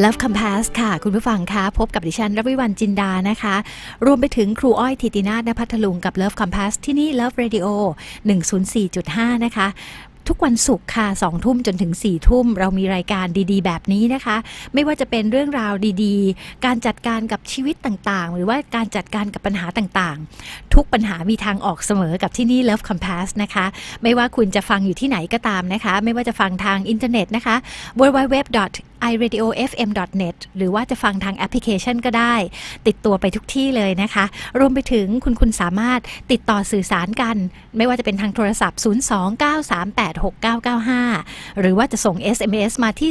Love Compass ค่ะ คุณผู้ฟังคะพบกับดิฉันรวิวันจินดานะคะ รวมไปถึงครูอ้อยธิตินาถณพัทลุงกับ Love Compass ที่นี่ Love Radio 104.5 นะคะทุกวันศุกร์ค่ะ2ทุ่มจนถึง4ทุ่ม เรามีรายการดีๆ แบบนี้นะคะ ไม่ว่าจะเป็นเรื่องราวดีๆ การจัดการกับชีวิตต่างๆ หรือว่าการจัดการกับปัญหาต่างๆ ทุกปัญหามีทางออกเสมอกับที่นี่ Love Compass นะคะ ไม่ว่าคุณจะฟังอยู่ที่ไหนก็ตามนะคะ ไม่ว่าจะฟังทางอินเทอร์เน็ตนะคะ www iradiofm.net หรือว่าจะฟังทางแอปพลิเคชันก็ได้ ติดตัวไปทุกที่เลยนะคะ รวมไปถึงคุณคุณสามารถติดต่อสื่อสารกัน ไม่ว่าจะเป็นทางโทรศัพท์ 029386995 หรือว่าจะส่ง SMS มาที่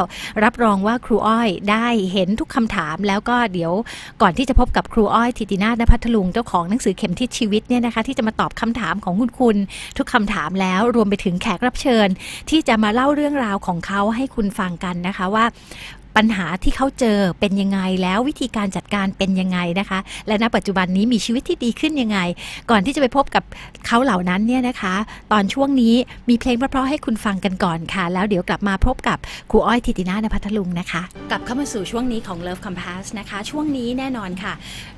4874789 รับรองว่าครูอ้อยได้เห็นทุกคำถาม แล้วก็เดี๋ยวก่อนที่จะพบกับครูอ้อยทิตินาณพัทลุงเจ้าของหนังสือเข็มทิศชีวิตเนี่ยนะคะ ที่จะมาตอบคำถามของคุณคุณทุกคำถามแล้วรวมไปถึงแขกรับเชิญ ที่จะมาเล่าเรื่องราวของเขาให้คุณฟังกันนะคะว่าปัญหาที่เขาเจอเป็นยังไงแล้ววิธีการจัดการเป็นยังไงนะคะ และณปัจจุบันนี้มีชีวิตที่ดีขึ้นยังไง ก่อนที่จะไปพบกับเขาเหล่านั้นเนี่ยนะคะ ตอนช่วงนี้มีเพลงเพราะๆให้คุณฟังกันก่อนค่ะ แล้วเดี๋ยวกลับมาพบกับครูอ้อยทิตินาถพัทลุงนะคะ กลับเข้ามาสู่ช่วงนี้ของ Love Compass นะคะ ช่วงนี้แน่นอนค่ะ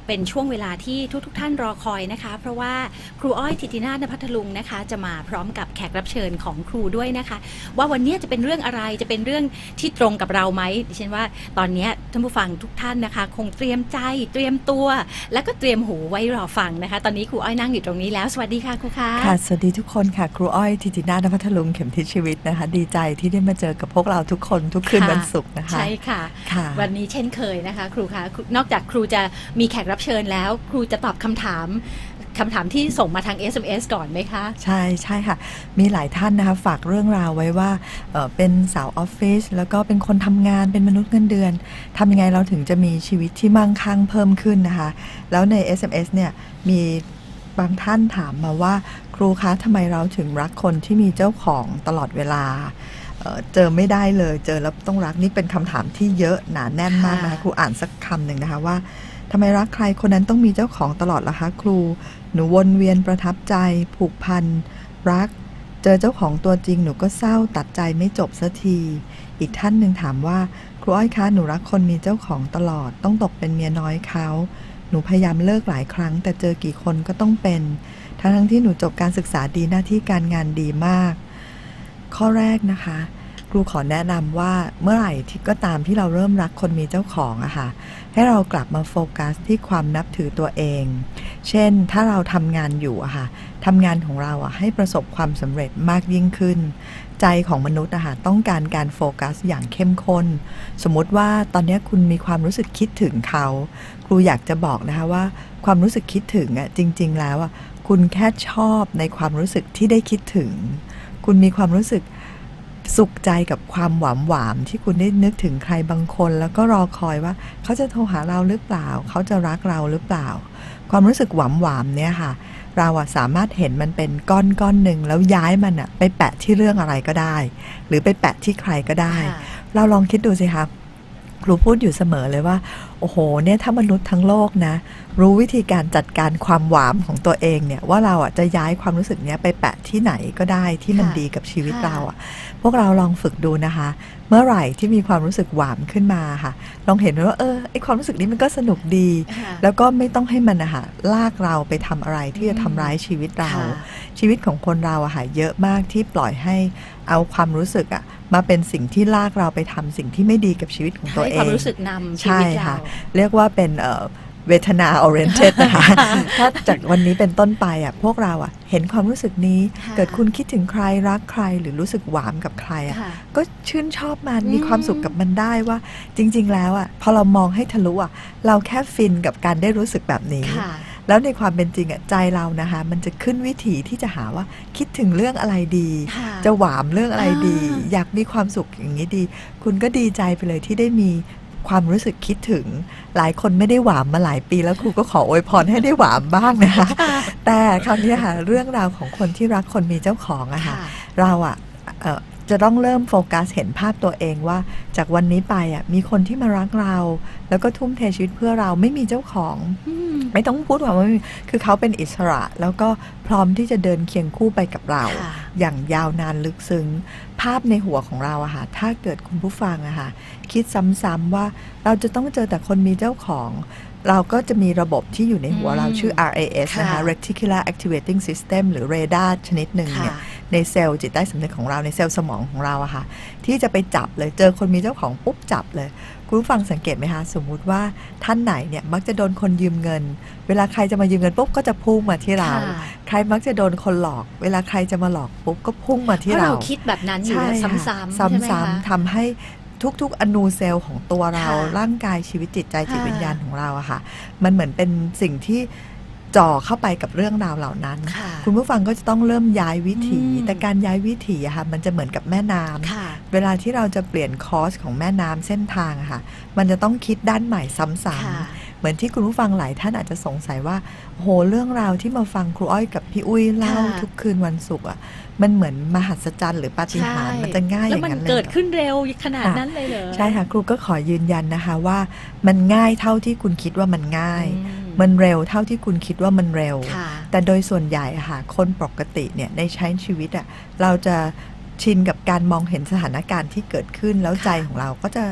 เป็นช่วงเวลาที่ทุกๆทท่านรอคอยนะคะ เพราะว่าครูอ้อยทิตินาถพัทลุงนะคะ จะมาพร้อมกับแขกรับเชิญของครูด้วยนะคะ ว่าวันนี้จะเป็นเรื่องอะไรจะเป็นเรื่องที่ตรงกับเราไหมดิฉันว่าตอนนี้ท่านผู้ฟังทุกท่านนะคะ คงเตรียมใจเตรียมตัว แล้วก็เตรียมหูไว้รอฟังนะคะ ตอนนี้ครูอ้อยนั่งอยู่ตรงนี้แล้วสวัสดีค่ะครูคะค่ะสวัสดีทุกคนค่ะ ครูอ้อยทิตินาถพัทลุงเข็มทิศชีวิตนะคะ ดีใจที่ได้มาเจอกับพวกเราทุกคนทุกคืนค่ะวันศุกร์นะคะใช่ค่ะค่ะ วันนี้เช่นเคยนะคะ ครูคะครูนอกจากครูจะมีแขกรับับเชิญแล้ว ครูจะตอบคำถามคำถามที่ส่งมาทาง SMS ก่อนไหมคะ ใช่ใช่ค่ะ มีหลายท่านนะคะฝากเรื่องราวไว้ว่าเออเป็นสาวออฟฟิศแล้วก็เป็นคนทำงานเป็นมนุษย์เงินเดือนทำยังไงเราถึงจะมีชีวิตที่มั่งคั่งเพิ่มขึ้นนะคะ แล้วใน SMS เนี่ยมีบางท่านถามมาว่า ครูคะทำไมเราถึงรักคนที่มีเจ้าของตลอดเวลาเจอไม่ได้เลย เจอแล้วต้องรักนี่เป็นคำถามที่เยอะหนาแน่นมากนะคะครูอ่านสักคำหนึ่งนะคะว่า ทำไมรักใครคนนั้นต้องมีเจ้าของตลอดล่ะคะครู หนูวนเวียนประทับใจ ผูกพัน รัก เจอเจ้าของตัวจริงหนูก็เศร้าตัดใจไม่จบสักที อีกท่านหนึ่งถามว่า ครูอ้อยคะหนูรักคนมีเจ้าของตลอด ต้องตกเป็นเมียน้อยเขาหนูพยายามเลิกหลายครั้ง แต่เจอกี่คนก็ต้องเป็น ทั้งทั้งที่หนูจบการศึกษาดีหน้าที่การงานดีมาก ข้อแรกนะคะ รูขอแนะนำว่าเมื่อไหร่ที่ก็ตามที่เราเริ่มรักคนมีเจ้าของอะค่ะ ให้เรากลับมาโฟกัสที่ความนับถือตัวเอง เช่นถ้าเราทำงานอยู่อะค่ะทำงานของเราอะให้ประสบความสำเร็จมากยิ่งขึ้น ใจของมนุษย์อะค่ะต้องการการโฟกัสอย่างเข้มข้น สมมติว่าตอนนี้คุณมีความรู้สึกคิดถึงเขา ครูอยากจะบอกนะคะว่า ความรู้สึกคิดถึงอะจริง ๆ แล้วอะคุณแค่ชอบในความรู้สึกที่ได้คิดถึง คุณมีความรู้สึก สุขใจกับความหวามหวามที่คุณได้นึกถึงใครบางคน แล้วก็รอคอยว่า เขาจะโทรหาเราหรือเปล่า เขาจะรักเราหรือเปล่า ความรู้สึกหวามหวามเนี่ยค่ะ เราอะสามารถเห็นมันเป็นก้อนก้อนหนึ่งแล้วย้ายมันอะไปแปะที่เรื่องอะไรก็ได้ หรือไปแปะที่ใครก็ได้ค่ะเราลองคิดดูสิคะ ครูพูดอยู่เสมอเลยว่า โอ้โหเนี่ยถ้ามนุษย์ทั้งโลกนะ รู้วิธีการจัดการความหวามของตัวเองเนี่ย ว่าเราอะจะย้ายความรู้สึกเนี้ยไปแปะที่ไหนก็ได้ที่มันค่ะดีกับชีวิตค่ะเราอะ พวกเราลองฝึกดูนะคะ เมื่อไหร่ที่มีความรู้สึกหวามขึ้นมาค่ะ ลองเห็นว่าเออไอความรู้สึกนี้มันก็สนุกดีค่ะแล้วก็ไม่ต้องให้มันอะค่ะลากเราไปทำอะไรที่จะทำร้ายชีวิตเราค่ะชีวิตของคนเราอะค่ะเยอะมากที่ปล่อยให้ เอาความรู้สึกอะมาเป็นสิ่งที่ลากเราไปทำสิ่งที่ไม่ดีกับชีวิตของตัวให้เอความงรู้สึกนำชีใช่วิตเราค่ะเรียกว่าเป็นเอ่อเวทนา oriented นะคะ ถ้าจากวันนี้เป็นต้นไปอะพวกเราอะเห็นความรู้สึกนี้ค่ะเกิดคุณคิดถึงใครรักใครหรือรู้สึกหวามกับใครอะค่ะก็ชื่นชอบมันอืมมีความสุขกับมันได้ว่า จริง ๆ แล้วอะพอเรามองให้ทะลุอะเราแค่ฟินกับการได้รู้สึกแบบนี้ค่ะ แล้วในความเป็นจริงอะใจเรานะคะ มันจะขึ้นวิถีที่จะหาว่าคิดถึงเรื่องอะไรดีค่ะจะหวามเรื่องอะไรดีอ่าอยากมีความสุขอย่างนี้ดี คุณก็ดีใจไปเลยที่ได้มีความรู้สึกคิดถึงหลายคนไม่ได้หวามมาหลายปีแล้วครูก็ขออวยพรให้ได้หวามบ้างนะคะแต่คราวนี้ค่ะเรื่องราวของคนที่รักคนมีเจ้าของอะค่ะค่ะเราอะเอ่อ จะต้องเริ่มโฟกัสเห็นภาพตัวเองว่า จากวันนี้ไปอะมีคนที่มารักเรา แล้วก็ทุ่มเทชีวิตเพื่อเราไม่มีเจ้าของอืมไม่ต้องพูดว่าไม่มีคือเขาเป็นอิสระ แล้วก็พร้อมที่จะเดินเคียงคู่ไปกับเราค่ะอย่างยาวนานลึกซึ้ง ภาพในหัวของเราอะค่ะถ้าเกิดคุณผู้ฟังอะค่ะคิดซ้ำๆว่าเราจะต้องเจอแต่คนมีเจ้าของเราก็จะมีระบบที่อยู่ในหัวเราอืมชื่อ RAS นะคะค่ะ Reticular Activating System หรือ radar ชนิดหนึ่งเนี่ยค่ะ ในเซลล์จิตใต้สำนึกของเราในเซลล์สมองของเราอะค่ะ ที่จะไปจับเลยเจอคนมีเจ้าของปุ๊บจับเลย คุณผู้ฟังสังเกตไหมคะ สมมุติว่าท่านไหนเนี่ยมักจะโดนคนยืมเงิน เวลาใครจะมายืมเงินปุ๊บก็จะพุ่งมาที่เราค่ะใครมักจะโดนคนหลอก เวลาใครจะมาหลอกปุ๊บก็พุ่งมาเพที่ราะเราเราคิดแบบนั้นอยู่ใช่แล้วค่ะซ้ำๆใช่ไหมซ้ำคะๆทำให้ทุกๆ อนูเซลล์ของตัวเราค่ะร่างกายชีวิตจิตใจจิตค่ะวิญญาณของเราอะค่ะ มันเหมือนเป็นสิ่งที่ จ่อเข้าไปกับเรื่องราวเหล่านั้นค่ะคุณผู้ฟังก็จะต้องเริ่มย้ายวิถีอืมแต่การย้ายวิถีอะค่ะมันจะเหมือนกับแม่น้ำค่ะเวลาที่เราจะเปลี่ยนคอร์สของแม่น้ำเส้นทางอะค่ะ มันจะต้องคิดด้านใหม่ซ้ำค่ะๆเหมือนที่คุณผู้ฟังหลายท่านอาจจะสงสัยว่าโหเรื่องราวที่มาฟังครูอ้อยกับพี่อุ้ยเล่าค่ะทุกคืนวันศุกร์อะมันเหมือนมหัศจรรย์หรือปาฏิหาริย์มันจะง่ายอแล้วย่างมันนั้นเลยเกิดหรอขึ้นเร็วขนาดค่ะนั้นเลยเหรอใช่ค่ะครูก็ขอยืนยันนะคะว่า มันง่ายเท่าที่คุณคิดว่ามันง่ายอื มันเร็วเท่าที่คุณคิดว่ามันเร็วค่ะแต่โดยส่วนใหญ่อะค่ะคนปกติเนี่ยในใช้ชีวิตอะเราจะชินกับการมองเห็นสถานการณ์ที่เกิดขึ้นแล้วค่ะใจของเราก็จะ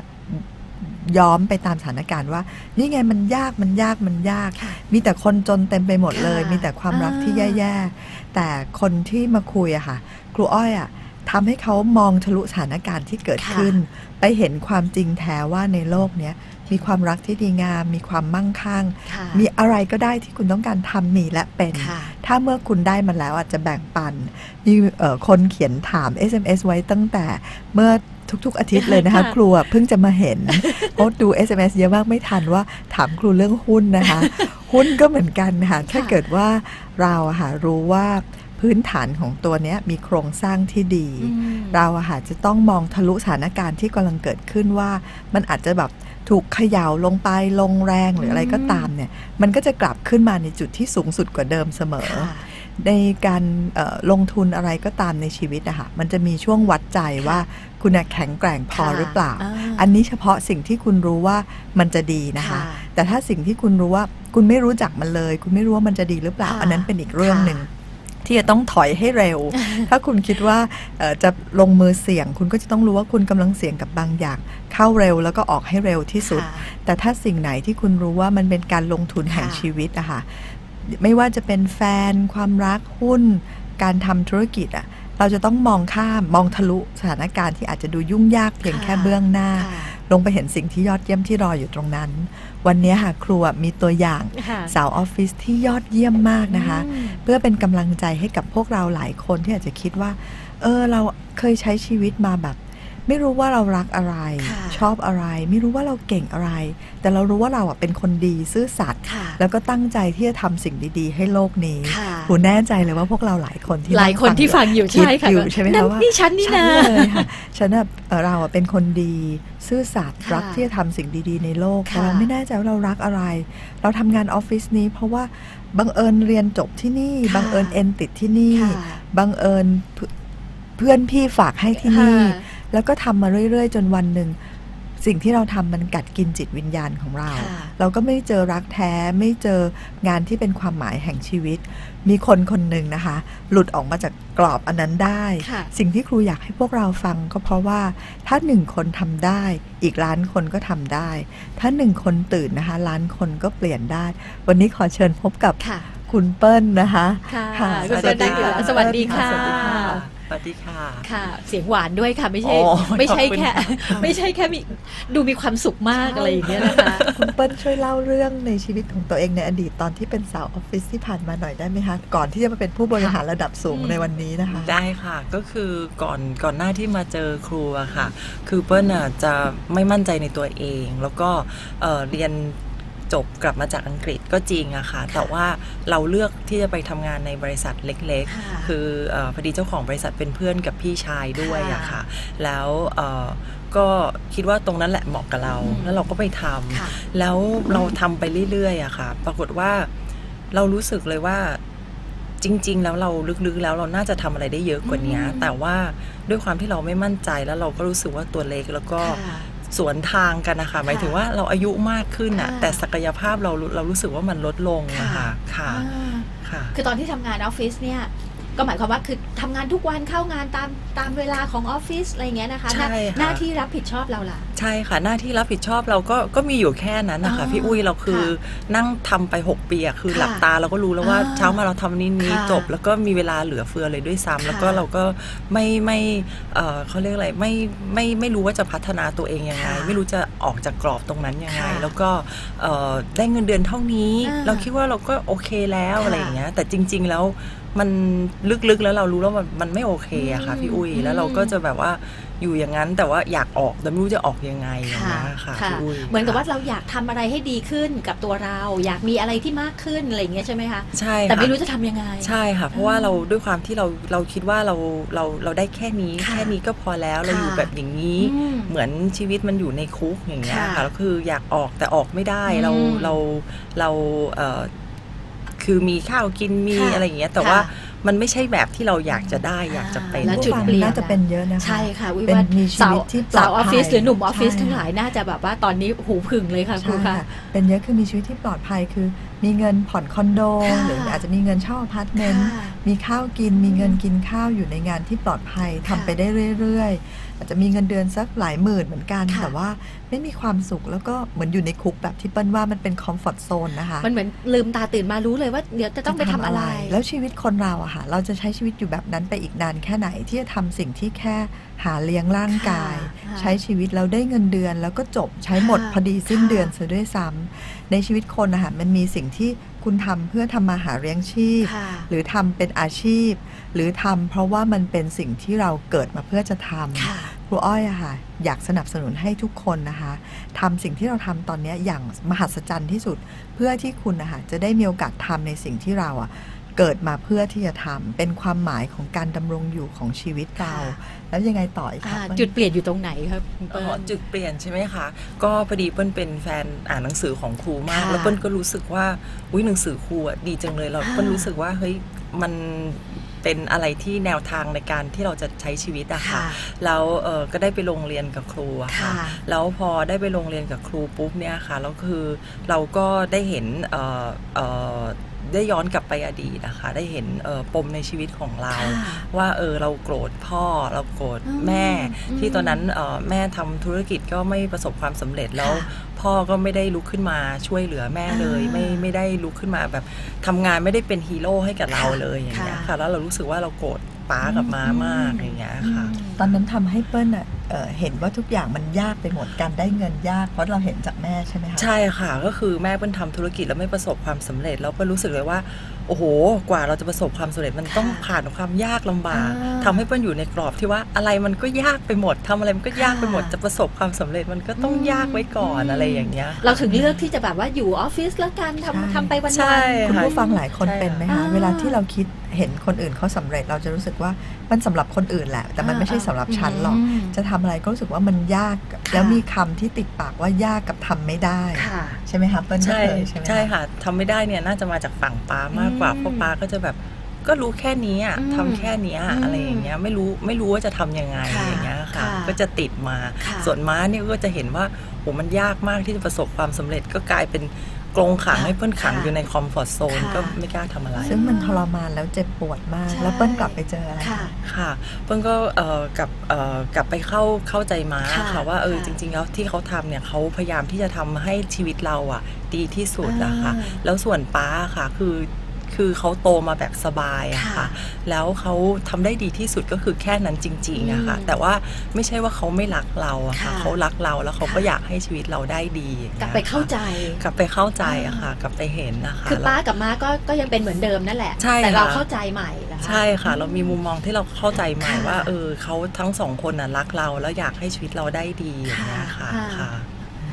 ย้อมไปตามสถานการณ์ว่า นี่ไงมันยากมันยากมันยากค่ะมีแต่คนจนเต็มไปหมดเลยค่ะมีแต่ความรักที่อ่าแย่ๆแต่คนที่มาคุยอะค่ะครูอ้อยอะทำให้เขามองทะลุสถานการณ์ที่เกิดขึ้น ไปเห็นความจริงแท้ว่าในโลกเนี้ย มีความรักที่ดีงาม มีความมั่งคั่งค่ะมีอะไรก็ได้ที่คุณต้องการทำมีและเป็นค่ะถ้าเมื่อคุณได้มันแล้วอาจจะแบ่งปัน มีเอ่อคนเขียนถาม SMS ไว้ตั้งแต่เมื่อทุกๆ อาทิตย์เลยนะคะค่ะครูอะเพิ่งจะมาเห็นเพราะดู SMS เยอะมากไม่ทันว่าถามครูเรื่องหุ้นนะคะ หุ้นก็เหมือนกันค่ะถ้าเกิดว่าเราอะค่ะรู้ว่าพื้นฐานของตัวเนี้ยมีโครงสร้างที่ดีอืมเราอะค่ะจะต้องมองทะลุสถานการณ์ที่กำลังเกิดขึ้นว่า มันอาจจะแบบ ถูกเขย่าลงไปลงแรงหรืออะไรก็ตามเนี่ย มันก็จะกลับขึ้นมาในจุดที่สูงสุดกว่าเดิมเสมอค่ะในการเอ่อลงทุนอะไรก็ตามในชีวิตนะคะมันจะมีช่วงวัดใจว่าคุณน่ะแข็งแกร่งพอหรือเปล่าอ่า อันนี้เฉพาะสิ่งที่คุณรู้ว่ามันจะดีนะคะค่ะแต่ถ้าสิ่งที่คุณรู้ว่าคุณไม่รู้จักมันเลย คุณไม่รู้ว่ามันจะดีหรือเปล่าค่ะอันนั้นเป็นอีกเรื่องหนึ่งค่ะ ที่จะต้องถอยให้เร็ว ถ้าคุณคิดว่าเอ่อจะลงมือเสี่ยง คุณก็จะต้องรู้ว่าคุณกำลังเสี่ยงกับบางอย่าง เข้าเร็วแล้วก็ออกให้เร็วที่สุดค่ะแต่ถ้าสิ่งไหนที่คุณรู้ว่ามันเป็นการลงทุนแห่งค่ะชีวิตอะค่ะไม่ว่าจะเป็นแฟน ความรักหุ้น การทำธุรกิจอะเราจะต้องมองข้ามมองทะลุสถานการณ์ที่อาจจะดูยุ่งยากเพียงค่ะแค่เบื้องหน้าค่ะ ลงไปเห็นสิ่งที่ยอดเยี่ยมที่รออยู่ตรงนั้น วันนี้ค่ะครูอะมีตัวอย่างค่ะสาวออฟฟิศที่ยอดเยี่ยมมากนะคะอืมเพื่อเป็นกำลังใจให้กับพวกเราหลายคนที่อาจจะคิดว่า เออเราเคยใช้ชีวิตมาแบบ ไม่รู้ว่าเรารักอะไรค่ะชอบอะไร ไม่รู้ว่าเราเก่งอะไร แต่เรารู้ว่าเราอะเป็นคนดีซื่อสัตย์ค่ะแล้วก็ตั้งใจที่จะทำสิ่งดีๆ ให้โลกนี้ค่ะหูแน่ใจเลยว่าพวกเราหลายคนที่หลายคนที่ฟังอยู่คิดใช่ค่ะอยู่ใช่ไหมนั่คะนว่านี่ฉันนี่ฉันะเลยค่ะฉันน่ะเอ่อเราอะเป็นคนดี ซื่อสัตย์ค่ะรักที่จะทำสิ่งดีๆ ในโลกค่ะแต่เราไม่แน่ใจว่าเรารักอะไร เราทำงานออฟฟิศนี้ เพราะว่าบังเอิญเรียนจบที่นี่ค่ะบังเอิญเอ็นติดที่นี่ค่ะบังเอิญเพื่เพื่อนพี่ฝากให้ที่นี่ค่ะ แล้วก็ทำมาเรื่อย ๆ จนวันหนึ่งสิ่งที่เราทำมันกัดกินจิตวิญญาณของเราค่ะเราก็ไม่เจอรักแท้ไม่เจองานที่เป็นความหมายแห่งชีวิต มีคนคนหนึ่งนะคะ หลุดออกมาจากกรอบอันนั้นได้ค่ะสิ่งที่ครูอยากให้พวกเราฟังก็เพราะว่าถ้าหนึ่งคนทำได้ อีกล้านคนก็ทำได้ ถ้าหนึ่งคนตื่นนะคะ ล้านคนก็เปลี่ยนได้ วันนี้ขอเชิญพบกับค่ะคุณเปิ้ลนะคะ ค่ะค่ะคุณสวัสดีเปิ้ลค่ะสวัสดีค่ะ สวัสดีค่ะสวัสดีค่ะ ค่ะ เสียงหวานด้วยค่ะ ไม่ใช่โอ้ไม่ใช่ขอบคุณแค่ค่ะไม่ใช่แค่มีดูมีความสุขมากอะไรอย่างเงี้ยนะคะคุณเปิ้ลช่วยเล่าเรื่องในชีวิตของตัวเองในอดีตตอนที่เป็นสาวออฟฟิศที่ผ่านมาหน่อยได้ไหมคะ ก่อนที่จะมาเป็นผู้บริหารระดับสูงอืมในวันนี้นะคะ ได้ค่ะ ก็คือก่อนก่อนหน้าที่มาเจอครูอะค่ะ คือเปิ้ลอะจะไม่มั่นใจในตัวเอง แล้วก็เอ่อเรียน จบกลับมาจากอังกฤษก็จริงอะค่ะ แต่ว่าเราเลือกที่จะไปทำงานในบริษัทเล็กค่ะๆคือเออพอดีเจ้าของบริษัทเป็นเพื่อนกับพี่ชายด้วยอะค่ะค่ะแล้วเอ่อก็คิดว่าตรงนั้นแหละเหมาะกับเราอืมแล้วเราก็ไปทำค่ะแล้วเราทำไปเรื่อยๆอะค่ะ ปรากฏว่าเรารู้สึกเลยว่าจริง ๆ แล้วเราลึกๆ แล้วเราน่าจะทำอะไรได้เยอะกว่านี้อืมแต่ว่าด้วยความที่เราไม่มั่นใจแล้วเราก็รู้สึกว่าตัวเล็กแล้วก็ค่ะ สวนทางกันนะคะ หมายถึงว่าเราอายุมากขึ้นอะค่ะแต่ศักยภาพเราเรารู้สึกว่ามันลดลงอะค่ะค่ะอ่าค่ะ คือตอนที่ทำงานออฟฟิศเนี่ย ก็หมายความว่าคือทำงานทุกวันเข้างานตามตามเวลาของออฟฟิศอะไรอย่างเงี้ยนะคะหน้าใช่ค่ะ หน้าที่รับผิดชอบเราล่ะ ใช่ค่ะหน้าที่รับผิดชอบเราก็ก็มีอยู่แค่นั้นนะคะอ๋อพี่อุ้ยเราคือค่นั่งทำไป 6 ปีอะคือค่ะหลับตาเราก็รู้แล้วว่าอ่าเช้ามาเราทำนี่นี้ค่ะจบ แล้วก็มีเวลาเหลือเฟือเลยด้วยซ้ำแล้วก็ค่ะเราก็ไม่ไม่เอ่อเขาเรียกอะไรไม่ไม่ไม่รู้ว่าจะพัฒนาตัวเองยังไง ค่ะไม่รู้จะออกจากกรอบตรงนั้นยังไง ค่ะแล้วก็เอ่อได้เงินเดือนเท่านี้ อ่าเราคิดว่าเราก็โอเคแล้วค่ะ อะไรอย่างเงี้ยแต่จริง ๆ แล้ว มันลึกๆแล้วเรารู้แล้วมันมันไม่โอเคอะค่ะพี่อุ้ยอืมแล้วเราก็จะแบบว่าอยู่อย่างนั้นแต่ว่าอยากออกแต่ไม่รู้จะออกยังไงอย่างค่ะเงี้ยค่ะค่ะพี่อุ้ยเหมือนกับว่าเราอยากทำอะไรให้ดีขึ้นกับตัวเรา อยากมีอะไรที่มากขึ้นอะไรอย่างเงี้ยใช่ไหมคะใช่แต่ไม่ค่ะรู้จะทำยังไง ใช่ค่ะ เพราะว่าเราด้วยความที่เราเราคิดว่าเราเราเราได้แค่นี้ค่ะแค่นี้ก็พอแล้วเราค่ะอยู่แบบอย่างนี้อืมเหมือนชีวิตมันอยู่ในคุกอย่างเงี้ยค่ะค่ะแล้วคืออยากออกแต่ออกไม่ได้เราอืมเราเราเอ่อ คือมีข้าวกินมีค่ะอะไรอย่างเงี้ย แต่ค่ะ ว่ามันไม่ใช่แบบที่เราอยากจะได้อยากจะเป็นแล้วผู้จุดฟังเปลี่ยน น่าจะเป็นเยอะนะคะ ใช่ค่ะวิเป็นว่ามีชีสาววิตที่ปลอดสาวออฟฟิศภัยหรือหนุ่มออฟฟิศใช่ ทั้งหลายน่าจะแบบว่าตอนนี้หูผึ่งเลยค่ะครูใช่ค่ะ ค่ะ เป็นเยอะคือมีชีวิตที่ปลอดภัยคือ มีเงินผ่อนคอนโด ค่ะ หรืออาจจะมีเงินเช่าอพาร์ตเมนต์ ค่ะ มีข้าวกิน มีเงินกินข้าวอยู่ในงานที่ปลอดภัยทำค่ะ ไปได้เรื่อย ๆ อาจจะมีเงินเดือนสักหลายหมื่นเหมือนกันค่ะแต่ว่าไม่มีความสุขแล้วก็เหมือนอยู่ในคุกแบบที่เปิ้ลว่ามันเป็นคอมฟอร์ทโซนนะคะ มันเหมือนลืมตาตื่นมารู้เลยว่าเดี๋ยวจะต้องไปทำอะไร แล้วชีวิตคนเราอะค่ะ เราจะใช้ชีวิตอยู่แบบนั้นไปอีกนานแค่ไหนที่จะทำสิ่งที่แค่หาเลี้ยงร่างกายค่ะใช้ชีวิตแล้วได้เงินเดือน แล้วก็จบใช้หมดค่ะพอดีสิ้นค่ะเดือนซะด้วยซ้ำในชีวิตคนอะค่ะมันมีสิ่งที่คุณทำเพื่อทำมาหาเลี้ยงชีพค่ะหรือทำเป็นอาชีพ หรือทำเพราะว่ามันเป็นสิ่งที่เราเกิดมาเพื่อจะทำค่ะค รูอ้อยอะค่ะอยากสนับสนุนให้ทุกคนนะคะทำสิ่งที่เราทำตอนเนี้ยอย่างมหัศจรรย์ที่สุด เพื่อที่คุณนะคะจะได้มีโอกาสทำในสิ่งที่เราอะเกิดมาเพื่อที่จะทำเป็นความหมายของการดำรงอยู่ของชีวิตเราค่ะแล้วยังไงต่ออีกอ่าคะจุดเปลี่ยนอยู่ตรงไหนครับคุณอ๋เปิ้อลจุดเปลี่ยนใช่ไหมคะ ก็พอดีเปิ้ลเป็นแฟนอ่านหนังสือของครูมากค่ะแล้วเปิ้ลก็รู้สึกว่าอุ้ยหนังสือครูอะดีจังเลยเราอ่าเปิ้ลรู้สึกว่าเฮ้ยมัน เป็นอะไรที่แนวทางในการที่เราจะใช้ชีวิตอะค่ะค่ะแล้วเออก็ได้ไปโรงเรียนกับครูอะค่ะค่ะ แล้วพอได้ไปโรงเรียนกับครูปุ๊บเนี่ยค่ะ แล้วคือเราก็ได้เห็นเอ่อเอ่อ ได้ย้อนกลับไปอดีตนะคะ ได้เห็นเอ่อปมในชีวิตของเราค่ะว่าเออเราโกรธพ่อเราโกรธอืมแม่อืมที่ตอนนั้นเอ่อแม่ทำธุรกิจก็ไม่ประสบความสำเร็จแล้วค่ะพ่อก็ไม่ได้ลุกขึ้นมาช่วยเหลือแม่เลยอ่าไม่ไม่ได้ลุกขึ้นมาแบบทำงานไม่ได้เป็นฮีโร่ให้กับเราค่ะเลยอย่างเงี้ยค่ะค่ะแล้วเรารู้สึกว่าเราโกรธ ป้ากับม้ามากอย่างเงี้ยค่ะ ตอนนั้นทำให้เปิ้ลอะเอ่อเห็นว่าทุกอย่างมันยากไปหมดการได้เงินยากเพราะเราเห็นจากแม่ใช่ไหมคะใช่ค่ะก็คือแม่เปิ้ลทำธุรกิจแล้วไม่ประสบความสำเร็จแล้วเปิ้ลรู้สึกเลยว่าโอ้โห กว่าเราจะประสบความสำเร็จมันต้องค่ะผ่านความยากลำบากอ่าทำให้เปิ้ลอยู่ในกรอบที่ว่าอะไรมันก็ยากไปหมดทำอะไรมันก็ยากไปหมดค่ะจะประสบความสำเร็จมันก็ต้องอืมยากไว้ก่อนอืมอะไรอย่างเงี้ยค่ะเราถึงเลือกที่จะแบบว่าอยู่ออฟฟิศแล้วกันใช่ทำทำไปวันๆใช่คุณค่ะผู้ฟังหลายคนใช่เป็นไหมอ่าคะเวลาที่เราคิดเห็นคนอื่นเขาสำเร็จเราจะรู้สึกว่ามันสำหรับคนอื่นแหละ แต่มันไม่ใช่สำหรับฉันหรอกมจะทำอะไรก็รู้สึกว่ามันยากแล้วมีคำที่ติดปากว่ายากกับทำไม่ได้ค่ะใช่ไหมคะเปิ้ลก็ใช่เคยใช่ไหมใช่ค่ะทำไม่ได้เนี่ยน่าจะมาจากฝั่งป้ามากกว่าอืมเพราะป้าก็จะแบบก็รู้แค่นี้อะอืมทำแค่เนี้ยอืมอะไรอย่างเงี้ยไม่รู้ไม่รู้ว่าจะทำยังไงค่ะอย่างเงี้ยค่ะค่ะก็จะติดมาค่ะส่วนม้าเนี่ยก็จะเห็นว่าโหมันยากมากที่จะประสบความสำเร็จก็กลายเป็นกรงขังให้เปิ้ลขังค่ะอยู่ในคอมฟอร์ทโซนค่ะก็ไม่กล้าทำอะไร ซึ่งมันทรมานแล้วเจ็บปวดมากใช่แล้วเปิ้ลกลับไปเจออะไรค่ะค่ะเปิ้ลก็เอ่อกลับเอ่อกลับไปเข้าเข้าใจม้าค่ะค่ะว่าเออค่ะจริง ๆ แล้วที่เขาทำเนี่ยเขาพยายามที่จะทำให้ชีวิตเราอะดีที่สุดอะค่ะอ่าแล้วส่วนป้าค่ะคือ คือเขาโตมาแบบสบายอะค่ะค่ะแล้วเขาทำได้ดีที่สุดก็คือแค่นั้นจริงๆอะค่ะอืมแต่ว่าไม่ใช่ว่าเขาไม่รักเราอะค่ะค่ะเขารักเราแล้วเขาก็ค่ะอยากให้ชีวิตเราได้ดีอย่างกลังี้บยไปเข้าค่ะใจ กลับไปเข้าใจอะค่ะ กลับไปเห็นนะคะ คือแล้วป้ากับม้าก็ก็ยังเป็นเหมือนเดิมนั่นแหละใช่แต่เราค่ะเข้าใจใหม่นะคะใช่ค่ะ เรามีมุมมองที่เราเข้าใจใหม่ค่ะว่า เออเขาทั้งสองคนน่ะรักเราแล้วอยากให้ชีวิตเราได้ดีอย่างเงี้ยค่ะค่ะค่ะ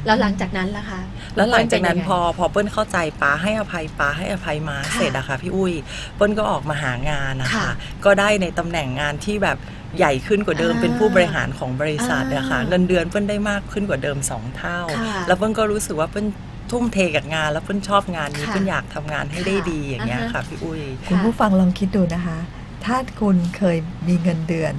แล้วหลังจากนั้นล่ะคะแล้วหลังจากนั้นเป็ยัไพอพอเปิ้ลเข้าใจป้าให้อภัยป้าให้อภัยมาค่ะเสร็จอะค่ะพี่อุ้ยเปิ้ลก็ออกมาหางานนะคะค่ะก็ได้ในตำแหน่งงานที่แบบใหญ่ขึ้นกว่าเดิมอ่าเป็นผู้บริหารของบริษัทนะคะอ่าเงินเดือนเปิ้ลได้มากขึ้นกว่าเดิมสองเท่าค่ะแล้วเปิ้ลก็รู้สึกว่าเปิ้ลทุ่มเทกับงานแล้วเปิ้ลชอบงานนี้ค่ะเปิ้ลอยากทำงานให้ได้ค่ะดีอย่างเงี้ยอ่าฮะค่ะพี่อุ้ยคุณผู้ฟังลองคิดดูนะคะ ถ้าคุณเคยมีเงินเดือน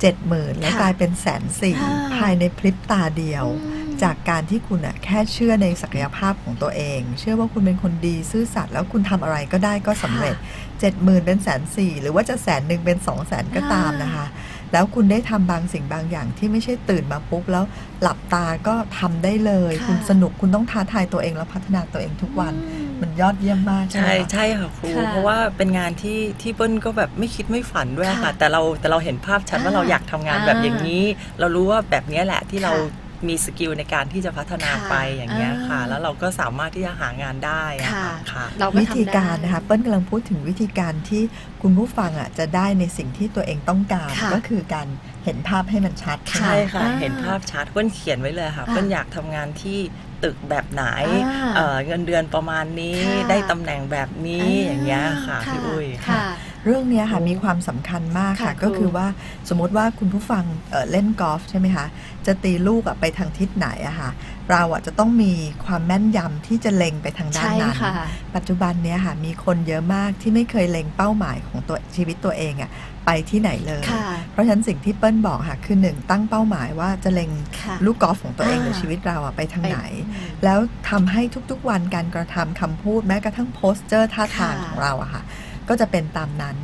เจ็ดหมื่นแล้วค่ะกลายเป็นแสนสี่ค่ะภายในพริบตาเดียวอืม จากการที่คุณอะแค่เชื่อในศักยภาพของตัวเอง เชื่อว่าคุณเป็นคนดีซื่อสัตย์แล้วคุณทำอะไรก็ได้ก็สำเร็จเจ็ดหมื่นเป็นแสนสี่หรือว่าจะแสนหนึ่งเป็นสองแสนก็ตามนะคะ แล้วคุณได้ทำบางสิ่งบางอย่างที่ไม่ใช่ตื่นมาปุ๊บแล้วหลับตาก็ทำได้เลยค่ะคุณสนุกคุณต้องท้าทายตัวเองแล้วพัฒนาตัวเองทุกวันอืมมันยอดเยี่ยมมากใช่ไหมใช่คะใช่ค่ะครูค่ะเพราะว่าเป็นงานที่ที่เปิ้ลก็แบบไม่คิดไม่ฝันด้วยค่ะค่ะแต่เราแต่เราเห็นภาพชัดว่าอ่าเราอยากทำงานอ่าแบบอย่างนี้ เรารู้ว่าแบบเนี้ยแหละที่เราค่ะ มีสกิลในการที่จะพัฒนาค่ะไปอย่างเงี้ยค่ะ อ่า แล้วเราก็สามารถที่จะหางานได้อะค่ะ ค่ะ เราก็วิทำธีได้ การนะคะเปิ้ลกำลังพูดถึงวิธีการที่คุณผู้ฟังอะจะได้ในสิ่งที่ตัวเองต้องการ ค่ะ ก็คือการเห็นภาพให้มันชัด ใช่ค่ะ อ่าเห็นภาพชัดเปิ้ลเขียนไว้เลยค่ะอ่าเปิ้ลอยากทำงานที่ตึกแบบไหนอ่าเอ่อเงินเดือนประมาณนี้ค่ะ ได้ตำแหน่งแบบนี้อย่างเงี้ยค่ะพี่อุ้ย ค่ะ เรื่องเนี้ยค่ะมีความสำคัญมากค่ะค่ะครูก็คือว่าสมมติว่าคุณผู้ฟังเอ่อเล่นกอล์ฟใช่ไหมคะจะตีลูกอะไปทางทิศไหนอะค่ะเราอะจะต้องมีความแม่นยำที่จะเล็งไปทางด้านใช่นั้นค่ะปัจจุบันเนี้ยค่ะมีคนเยอะมากที่ไม่เคยเล็งเป้าหมายของตัวชีวิตตัวเองอะไปที่ไหนเลยค่ะเพราะฉะนั้นสิ่งที่เปิ้ลบอกค่ะคือหนึ่งตั้งเป้าหมายว่าจะเล็งค่ะลูกกอล์ฟของตัวเองอ่าหรือชีวิตเราอะไปทางไหนอืมแล้วทำให้ทุกๆวันการกระทำคำพูดแม้กระทั่งโพสเจอร์ท่าทางค่ะของเราอะค่ะ ก็จะเป็นตามนั้น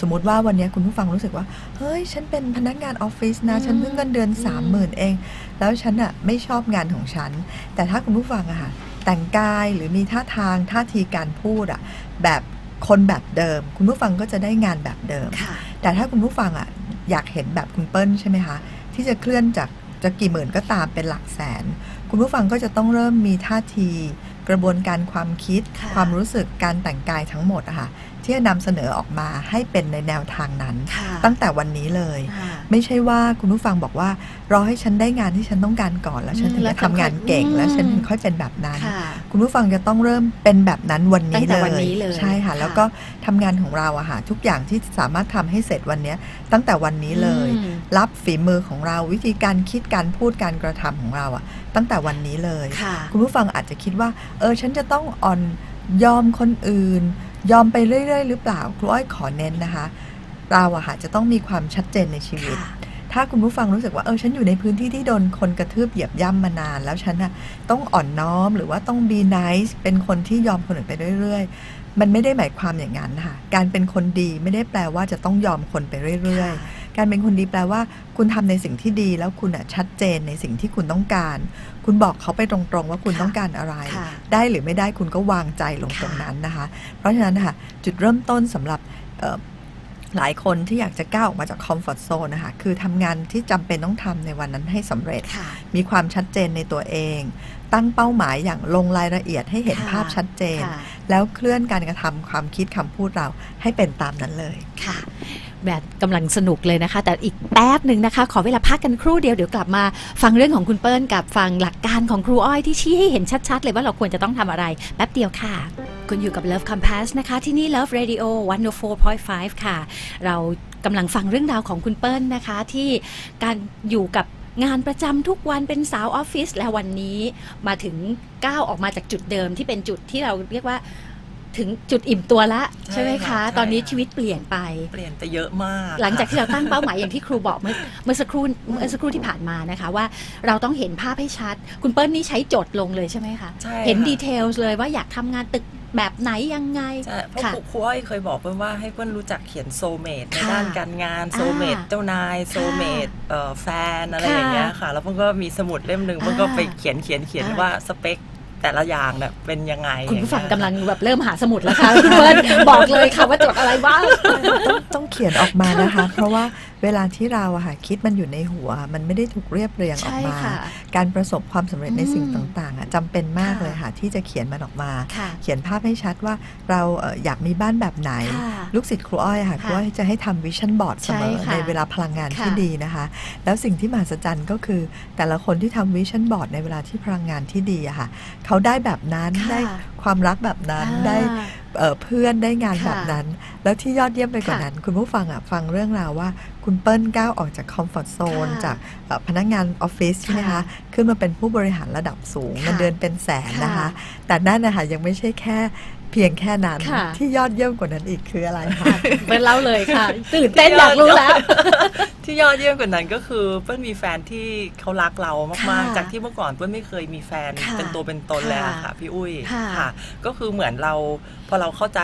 สมมุติว่าวันนี้คุณผู้ฟังรู้สึกว่า เฮ้ย ฉันเป็นพนักงานออฟฟิศนะอืมฉันเพิ่งเงินเดือนอืมสามหมื่นเอง แล้วฉันอะไม่ชอบงานของฉัน แต่ถ้าคุณผู้ฟังอะค่ะแต่งกายหรือมีท่าทางท่าทีการพูดอะแบบคนแบบเดิม คุณผู้ฟังก็จะได้งานแบบเดิมค่ะแต่ถ้าคุณผู้ฟังอะอยากเห็นแบบคุณเปิ้ลใช่ไหมคะ ที่จะเคลื่อนจากจะกี่หมื่นก็ตามเป็นหลักแสน คุณผู้ฟังก็จะต้องเริ่มมีท่าที กระบวนการความคิดค่ะความรู้สึกการแต่งกายทั้งหมดอะค่ะ ที่จะนำเสนอออกมาให้เป็นในแนวทางนั้นค่ะตั้งแต่วันนี้เลยค่ะไม่ใช่ว่าคุณผู้ฟังบอกว่ารอให้ฉันได้งานที่ฉันต้องการก่อนแล้วฉันอืมถึงแล้วจะทำงานเก่งอืมแล้วฉันถึงค่อยเป็นแบบนั้นค่ะคุณผู้ฟังจะต้องเริ่มเป็นแบบนั้นวันตั้นี้งแต่เลวันยนี้เลยใช่ค่ะค่ะแล้วก็ทำงานของเราอะค่ะทุกอย่างที่สามารถทำให้เสร็จวันเนี้ยตั้งแต่วันนี้เลยอืมรับฝีมือของเราวิธีการคิดการพูดการกระทำของเราอะตั้งแต่วันนี้เลยค่ะคุณผู้ฟังอาจจะคิดว่า เออฉันจะต้องอ่อนยอมคนอื่น ยอมไปเรื่อย ๆ หรือเปล่าครูอ้อยขอเน้นนะคะ เราอะค่ะจะต้องมีความชัดเจนในชีวิตค่ะถ้าคุณผู้ฟังรู้สึกว่าเออฉันอยู่ในพื้นที่ที่โดนคนกระทืบเหยียบย่ำมานาน แล้วฉันอะต้องอ่อนน้อมหรือว่าต้อง be nice เป็นคนที่ยอมคนอื่นไปเรื่อยๆ มันไม่ได้หมายความอย่างนั้นค่ะ การเป็นคนดีไม่ได้แปลว่าจะต้องยอมคนไปเรื่อย ๆ การเป็นคนดีแปลว่า คุณทำในสิ่งที่ดีแล้วคุณอะชัดเจนในสิ่งที่คุณต้องการ คุณบอกเขาไปตรงๆว่าคุณค่ะต้องการอะไรค่ะได้หรือไม่ได้คุณก็วางใจลงค่ะตรงนั้นนะคะ เพราะฉะนั้นนะคะจุดเริ่มต้นสำหรับเอ่อหลายคนที่อยากจะก้าวออกมาจากคอมฟอร์ทโซนนะคะคือทำงานที่จำเป็นต้องทำในวันนั้นให้สำเร็จค่ะมีความชัดเจนในตัวเอง ตั้งเป้าหมายอย่างลงรายละเอียดให้เห็นค่ะภาพชัดเจนค่ะแล้วเคลื่อนการกระทำความคิดคำพูดเราให้เป็นตามนั้นเลยค่ะ แบบกำลังสนุกเลยนะคะ แต่อีกแป๊บหนึ่งนะคะ ขอเวลาพักกันครู่เดียวเดี๋ยวกลับมา ฟังเรื่องของคุณเปิ้ลกับฟังหลักการของครูอ้อยที่ชี้ให้เห็นชัดๆ เลยว่าเราควรจะต้องทำอะไร แป๊บเดียวค่ะ คุณอยู่กับ Love Compass นะคะ ที่นี่ Love Radio 104.5 ค่ะ เรากำลังฟังเรื่องราวของคุณเปิ้ลนะคะ ที่การอยู่กับงานประจำทุกวันเป็นสาวออฟฟิศและวันนี้มาถึงก้าวออกมาจากจุดเดิมที่เป็นจุดที่เราเรียกว่า ถึงจุดอิ่มตัวละใช่ใช่ไหมค่ะคะใช่ตอนนี้ค่ะชีวิตเปลี่ยนไป เปลี่ยนไปเยอะมาก หลังจากค่ะที่เราตั้งเป้าหมายอย่างที่ครูบอกเมื่อเมื่อสักครู่เมื่อสักครู่ที่ผ่านมานะคะว่าเราต้องเห็นภาพให้ชัด คุณเปิ้ลนี่ใช้จดลงเลยใช่ไหมคะใช่เห็นค่ะดีเทลเลยว่าอยากทำงานตึกแบบไหนยังไงใช่เพราะค่ะครูครูอ้อยเคยบอกเพื่อนว่าให้เพื่อนรู้จักเขียนโซเมดในค่ะด้านการงานโซเมดอ่าเจ้านายโซเมดเอ่อแฟนอะไรค่ะอย่างเงี้ยค่ะ แล้วเพื่อนก็มีสมุดเล่มหนึ่งเพื่อนก็อ่าไปเขียนเขียนเขียนอ่าว่าสเปค แต่ละอย่างเนี่ยเป็นยังไงคุณผู้ฟังอย่าเยกำลังแบบเริ่มหาสมุดแล้วค่ะคุณเปิ้ลบอกเลยค่ะว่าจดอะไรบ้างต้องต้องเขียนออกมานะคะ เพราะว่า เวลาที่เราอะค่ะคิดมันอยู่ในหัว มันไม่ได้ถูกเรียบเรียงออกใช่มาค่ะการประสบความสำเร็จในสิ่งอืมต่างๆอะจำเป็นมากค่ะเลยค่ะที่จะเขียนมันออกมาค่ะเขียนภาพให้ชัดว่าเราเอ่ออยากมีบ้านแบบไหนค่ะลูกศิษย์ครูอ้อยค่ะคค่ะรูอ้อยจะให้ทำวิชั่นบอร์ดเสมอใช่ค่ะในเวลาพลังงานที่ค่ะดีนะคะ แล้วสิ่งที่มหัศจรรย์ก็คือ แต่ละคนที่ทำวิชั่นบอร์ดในเวลาที่พลังงานที่ดีอะค่ะ เขาได้แบบนั้นค่ะได้ความรักแบบนั้นอ่าได้เอ่อเพื่อนได้งานค่ะแบบนั้น แล้วที่ยอดเยี่ยมไปกว่าค่ะนั้น คุณผู้ฟังอะฟังเรื่องราวว่าคุณเปิ้ลก้าวออกจากคอมฟอร์ทโซนค่ะจากเอ่อพนักงานออฟฟิศใช่ไหมค่ะคะ ขึ้นมาเป็นผู้บริหารระดับสูงค่ะเงินเดือนเป็นแสนนะคะค่ะแต่นั่นนะคะยังไม่ใช่แค่ เพียงแค่นั้นค่ะที่ยอดเยี่ยมกว่านั้นอีกคืออะไรคะเป็นเล่าเลยค่ะ ตื่นเต้นอยากรู้แล้ว ที่ยอดเยี่ยมกว่านั้นก็คือเปิ้ลมีแฟนที่เขารักเรามากค่ะๆจากที่เมื่อก่อนเปิ้ลไม่เคยมีแฟนค่ะเป็นตัวเป็นตนเลยอะค่ะค่ะพี่อุ้ยค่ะค่ะ ก็คือเหมือนเราพอเราเข้าใจ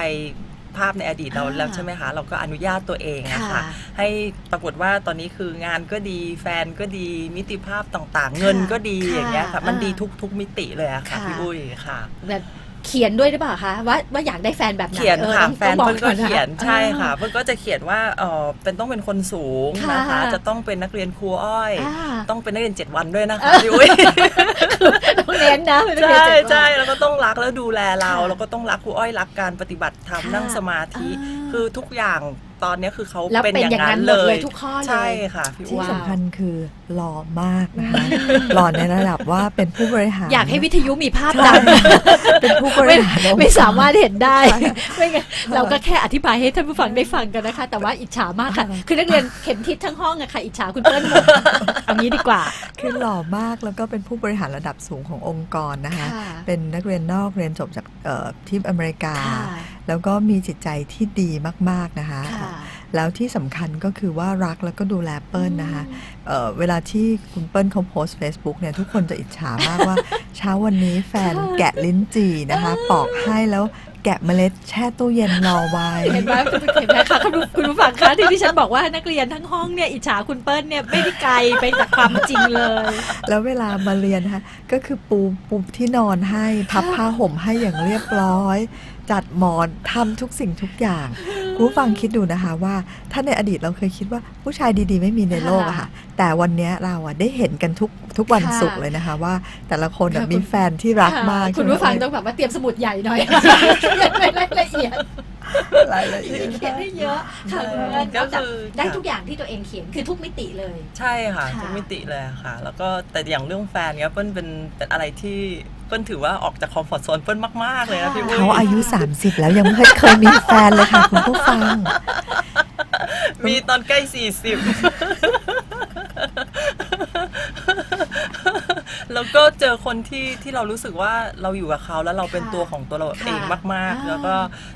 ภาพในอดีตเราอ่าแล้วใช่ไหมคะเราก็อนุญาตตัวเองอะค่ะค่ะ ให้ปรากฏว่าตอนนี้คืองานก็ดีแฟนก็ดีมิติภาพต่างๆ เงินก็ดีค่ะอย่างเงี้ยค่ะ มันอ่าดีทุกทุกมิติเลยอะค่ะค่ะพี่อุ้ยค่ะแบบ เขียนด้วยหรือเปล่าคะว่าว่าอยากได้แฟนแบบไหนเขียนออค่ะต้องแฟนต้องบอเพิ่นก็อนะเขียนใช่ค่ะอ่าเพิ่นก็จะเขียนว่าเออเป็นต้องเป็นคนสูงนะคะค่ะจะต้องเป็นนักเรียนครูอ้อยอ่าต้องเป็นนักเรียนเจ็ดวันด้วยนะคะพี่อุ้ยต้องเน้นนะเป็นนักใช่เรียนเจ็ดวันใช่แล้วก็ต้องรักแล้วดูแลเราค่ะแล้วก็ต้องรักครูอ้อยรักการปฏิบัติธรรมค่ะนั่งสมาธิอ่าคือทุกอย่าง ตอนเนี้ยคือเขาแล้วเป็นเป็นอย่างอย่างนั้นั้นนหมดเลเลยยทุกข้อเลย ใช่ค่ะพี่ที่อุ้ยสำคัญคือหล่อมากนะคะหล่อในระดับว่าเป็นผู้บริหารอยากให้วิทยุมีภาพใช่ดังเป็นผู้บไม่ริหารองค์ไม่สามารถเห็นได้ใช่ไม่งั้นเราก็แค่อธิบายให้ท่านผู้ฟังได้ฟังกันนะคะ แต่ว่าอิจฉามากค่ะ คือนักเรียนเข็มทิศทั้งห้องอะค่ะ อิจฉาคุณเปิ้ลหมดเอางี้ดีกว่า คือหล่อมากแล้วก็เป็นผู้บริหารระดับสูงขององค์กรนะคะ ค่ะ เป็นนักเรียนนอกเรียนจบจากเอ่อที่อเมริกา ค่ะ แล้วก็มีจิตใจที่ดีมากๆนะคะค่ะแล้วที่สำคัญก็คือว่ารักแล้วก็ดูแลเปิ้ลนะคะเอ่อเวลาที่คุณเปิ้ลเขาโพสต์ Facebook เนี่ยทุกคนจะอิจฉามากว่า เช้าวันนี้แฟนแกะลิ้นจี่นะคะปอกให้แล้วแกะเมล็ดแช่ตู้เย็นรอไว้เห็นไหมเห็นไหมคะคุณผู้คุณผู้ฟังคะที่ที่ฉันบอกว่านักเรียนทั้งห้องเนี่ยอิจฉาคุณเปิ้ลเนี่ยไม่ได้ไกลไปจากความจริงเลย แล้วเวลามาเรียนนะคะก็คือปูปูที่นอนให้พับผ้าห่มให้อย่างเรียบร้อย จัดหมอนทำทุกสิ่งทุกอย่างคุณ ผู้ฟังคิดดูนะคะว่าถ้าในอดีตเราเคยคิดว่าผู้ชายดีๆ ไม่มีในโลกอะค่ะ แต่วันเนี้ยเราอะได้เห็นกันทุกทุกวันค่ะศุกร์เลยนะคะว่า แต่ละคนอะค่ะมีแฟนที่รักมากค่ะคุณผู้ฟังใช่ไหมต้องแบบว่าเตรียมสมุดใหญ่หน่อยเขียนรายละเอียดรายละเอียดเขียนให้เยอะค่ะคุณเปิ้ลก็ก็คือได้ทุกอย่างที่ตัวเองเขียนคือทุกมิติเลย ใช่ค่ะค่ะ ทุกมิติเลยค่ะ แล้วก็แต่อย่างเรื่องแฟนเนี้ยเปิ้ลเป็นเป็นอะไรที่ เปิ้ลถือว่าออกจากคอมฟอร์ทโซนเปิ้ลมาก ๆ เลยนะพี่อุ้ยเขาอายุ 30 แล้วยังไม่เคยมีแฟนเลยค่ะ คุณผู้ฟัง มีตอนใกล้สี่สิบแล้วก็เจอคนที่ที่เรารู้สึกว่าเราอยู่กับเขาแล้วเราเป็นค่ะตัวของตัวเราเองค่ะมากอ่าๆแล้วก็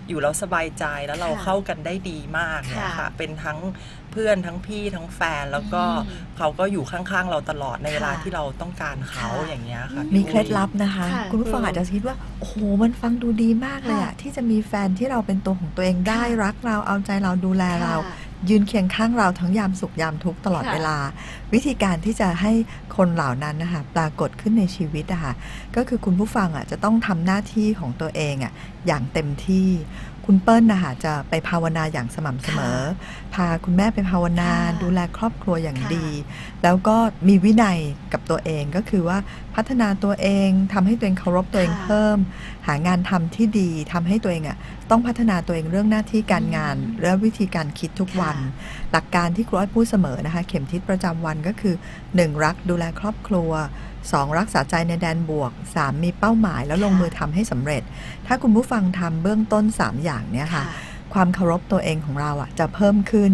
อยู่แล้วสบายใจแล้วเราค่ะเข้ากันได้ดีมากเนี่ยค่ะค่ะเป็นทั้ง เพื่อนทั้งพี่ทั้งแฟนแล้วก็อืมเขาก็อยู่ข้างๆ เราตลอดในเวลาค่ะที่เราต้องการเขาค่ะอย่างเงี้ยค่ะมีพี่เคล็ดอุ้ยลับนะคะค่ะคุณผู้ฟังอาจจะคิดว่าโอ้โหมันฟังดูดีมากเลยอะค่ะที่จะมีแฟนที่เราเป็นตัวของตัวเองได้ค่ะรักเราเอาใจเราดูแลเราค่ะยืนเคียงข้างเราทั้งยามสุขยามทุกข์ตลอดค่ะเวลา วิธีการที่จะให้คนเหล่านั้นนะคะปรากฏขึ้นในชีวิตอะค่ะก็คือคุณผู้ฟังอะจะต้องทำหน้าที่ของตัวเองอะอย่างเต็มที่ คุณเปิ้ลนะคะจะไปภาวนาอย่างสม่ำเสมอ พาคุณแม่ไปภาวนาค่ะดูแลครอบครัวอย่างค่ะดี แล้วก็มีวินัยกับตัวเองก็คือว่าพัฒนาตัวเองทำให้ตัวเองเคารพตัวเองค่ะเพิ่ม หางานทำที่ดีทำให้ตัวเองอะต้องพัฒนาตัวเองเรื่องหน้าที่การงานอืมและวิธีการคิดทุกวัน หลักการที่ครูอ้อยพูดเสมอนะคะ เข็มทิศประจำวันก็คือ 1. รักดูแลครอบครัว 2. รักษาใจในแดนบวก 3. มีเป้าหมายแล้วลงค่ะมือทำให้สำเร็จ ถ้าคุณผู้ฟังทำเบื้องต้น 3 อย่างเนี้ยค่ะค่ะ ความเคารพตัวเองของเราอะจะเพิ่มขึ้น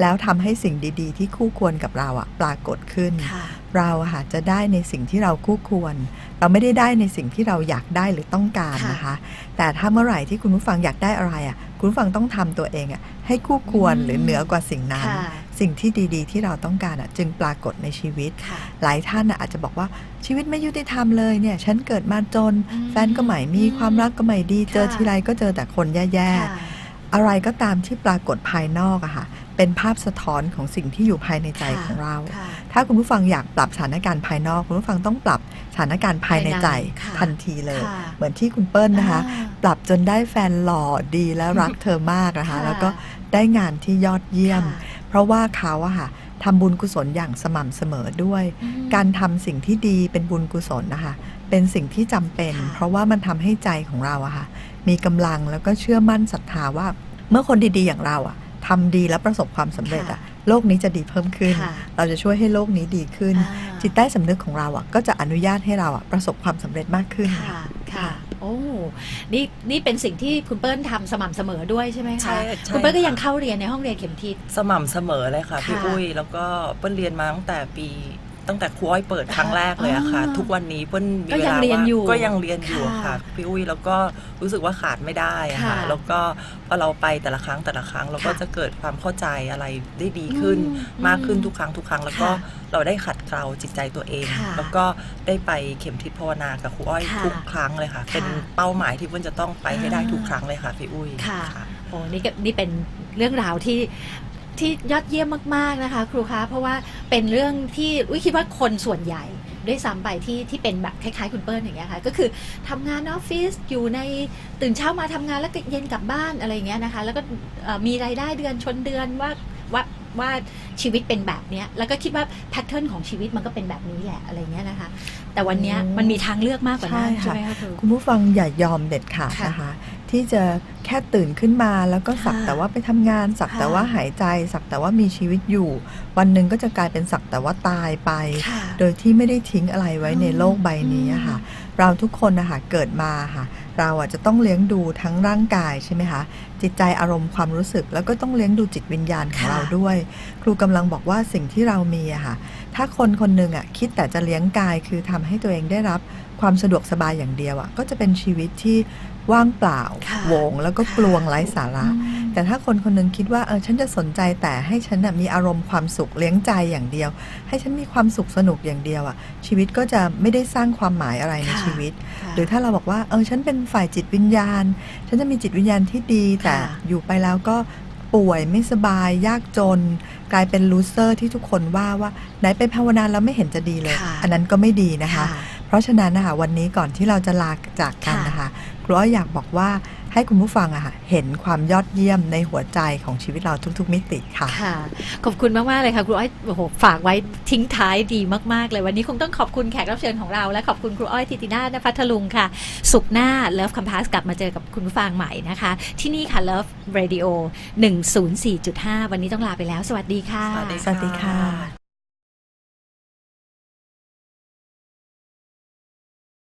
แล้วทำให้สิ่งดีๆ ที่คู่ควรกับเราอะปรากฏขึ้นค่ะเราอะค่ะจะได้ในสิ่งที่เราคู่ควร เราไม่ได้ได้ในสิ่งที่เราอยากได้หรือต้องการค่ะนะคะ แต่ถ้าเมื่อไหร่ที่คุณผู้ฟังอยากได้อะไรอะคุณผู้ฟังต้องทำตัวเองอะให้คู่ควรอืมหรือเหนือกว่าสิ่งนั้นค่ะ สิ่งที่ดีๆ ที่เราต้องการอะจึงปรากฏในชีวิตค่ะหลายท่านน่ะอาจจะบอกว่าชีวิตไม่ยุติธรรมเลยเนี่ยฉันเกิดมาจนอืมแฟนก็ไม่มีความรักก็ไม่ดี เจอค่ะทีไรก็เจอแต่คนแย่ค่ะๆอะไรก็ตามที่ปรากฏภายนอกอะค่ะเป็นภาพสะท้อนของสิ่งที่อยู่ภายในใจค่ะของเราค่ะถ้าคุณผู้ฟังอยากปรับสถานการณ์ภายนอก คุณผู้ฟังต้องปรับสถานการณ์ภายในใจค่ะทันทีเลยค่ะเหมือนที่คุณเปิ้ลนะคะอ่าปรับจนได้แฟนหล่อดีและรักเธอมากนะคะค่ะแล้วก็ได้งานที่ยอดเยี่ยมค่ะ เพราะว่าเขาอะค่ะทำบุญกุศลอย่างสม่ำเสมอด้วยอืมการทำสิ่งที่ดีเป็นบุญกุศลนะคะ เป็นสิ่งที่จำเป็นค่ะเพราะว่ามันทำให้ใจของเราอะค่ะ มีกำลังแล้วก็เชื่อมั่นศรัทธาว่า เมื่อคนดีๆอย่างเราอะทำดีแล้วประสบความสำเร็จอะโลกนี้จะดีเพิ่มขึ้นค่ะเราจะช่วยให้โลกนี้ดีขึ้นอ่าจิตใต้สำนึกของเราอะก็จะอนุญาตให้เราอะประสบความสำเร็จมากขึ้นค่ะค่ะ โอ้นี่นี่เป็นสิ่งที่คุณเปิ้ลทำสม่ำเสมอด้วยใช่ไหมคะใช่ใช่คุณเปิ้ลก็ยังค่ะเข้าเรียนในห้องเรียนเข็มทิศ สม่ำเสมอเลยค่ะ พี่ค่ะ อุ้ยแล้วก็เปิ้ลเรียนมาตั้งแต่ปี ตั้งแต่ครูอ้อยเปิดครั้งแรกเลยอะค่ะอ๋อทุกวันนี้เปิ้ลมีก็เวยังลาเรียนว่างอยู่ก็ยังเรียนอยู่ค่ะค่ะพี่อุ้ยแล้วก็รู้สึกว่าขาดไม่ได้อะค่ะค่ะแล้วก็พอเราไปแต่ละครั้งแต่ละครั้งเราก็ค่ะจะเกิดความเข้าใจอะไรได้ดีขึ้น อืมมากขึ้นทุกครั้งทุกครั้ง แล้วก็ค่ะเราได้ขัดเกลาจิตใจตัวเอง ค่ะแล้วก็ได้ไปเข็มทิศภาวนากับครูอ้อยค่ะทุกครั้งเลยค่ะค่ะเป็นเป้าหมายที่เปิ้ลจะต้องไปให้ได้อ่าทุกครั้งเลยค่ะพี่อุ้ยค่ะ โอ้นี่ก็นี่เป็นเรื่องราวที่ ที่ยอดเยี่ยมมาก ๆ นะคะ ครูคะ เพราะว่าเป็นเรื่องที่อุ้ยคิดว่าคนส่วนใหญ่ด้วยซ้ำไปที่ที่เป็นแบบคล้ายๆคุณเปิ้ลอย่างเงี้ยค่ะ ก็คือทำงานออฟฟิศอยู่ในตื่นเช้ามาทำงานแล้วก็เย็นกลับบ้านอะไรอย่างเงี้ยนะคะ แล้วก็เอ่อมีรายได้เดือนชนเดือนว่าว่าว่าชีวิตเป็นแบบเนี้ยแล้วก็คิดว่าแพทเทิร์นของชีวิตมันก็เป็นแบบนี้แหละอะไรเงี้ยนะคะ แต่วันเนี้ยโอ้มันมีทางเลือกมากกว่านั้นใช่ค่ะใช่ไหมคะครู คุณผู้ฟังอย่ายอมเด็ดขาดค่ะนะคะ ที่จะแค่ตื่นขึ้นมาแล้วก็สักค่ะแต่ว่าไปทำงาน สักค่ะแต่ว่าหายใจ สักแต่ว่ามีชีวิตอยู่ วันหนึ่งก็จะกลายเป็นสักแต่ว่าตายไปค่ะโดยที่ไม่ได้ทิ้งอะไรไว้ในโลกใบนี้อะค่ะ เราทุกคนนะคะเกิดมาค่ะ เราอะจะต้องเลี้ยงดูทั้งร่างกายใช่ไหมคะจิตใจอารมณ์ความรู้สึก แล้วก็ต้องเลี้ยงดูจิตวิญญาณของค่ะเราด้วย ครูกำลังบอกว่าสิ่งที่เรามีอะค่ะ ถ้าคนคนหนึ่งอะคิดแต่จะเลี้ยงกายคือทำให้ตัวเองได้รับความสะดวกสบายอย่างเดียวอะก็จะเป็นชีวิตที่ ว่างเปล่าค่ะโหวงแล้วก็ค่ะกลวงไร้สาระอืมแต่ถ้าคนคนหนึงคิดว่าเออฉันจะสนใจแต่ให้ฉันน่ะมีอารมณ์ความสุขเลี้ยงใจอย่างเดียว ให้ฉันมีความสุขสนุกอย่างเดียวอะ ชีวิตก็จะไม่ได้สร้างความหมายอะไรในค่ะชีวิตค่ะหรือถ้าเราบอกว่าเออฉันเป็นฝ่ายจิตวิญญาณ ฉันจะมีจิตวิญญาณที่ดีแต่ค่ะอยู่ไปแล้วก็ป่วยไม่สบายยากจน กลายเป็นลูเซอร์ที่ทุกคนว่าว่าไหนไปภาวนาแล้วไม่เห็นจะดีเลยค่ะอันนั้นก็ไม่ดีนะคะค่ะเพราะฉะนั้นนะคะวันนี้ก่อนที่เราจะลาจากกันค่ะนะคะ ครูอ้อยอยากบอกว่าให้คุณผู้ฟังอะค่ะเห็นความยอดเยี่ยมในหัวใจของชีวิตเราทุก ๆ มิติค่ะค่ะ ขอบคุณมาก ๆ เลยค่ะ ครูอ้อยโอ้โหฝากไว้ทิ้งท้ายดีมาก ๆ เลยวันนี้คงต้องขอบคุณแขกรับเชิญของเรา และขอบคุณครูอ้อยทิตินาถพัทลุงค่ะ สุขหน้า Love Compass กลับมาเจอกับคุณผู้ฟังใหม่นะคะ ที่นี่ค่ะ Love Radio 104.5 วันนี้ต้องลาไปแล้ว สวัสดีค่ะ สวัสดีสวัสดีค่ะ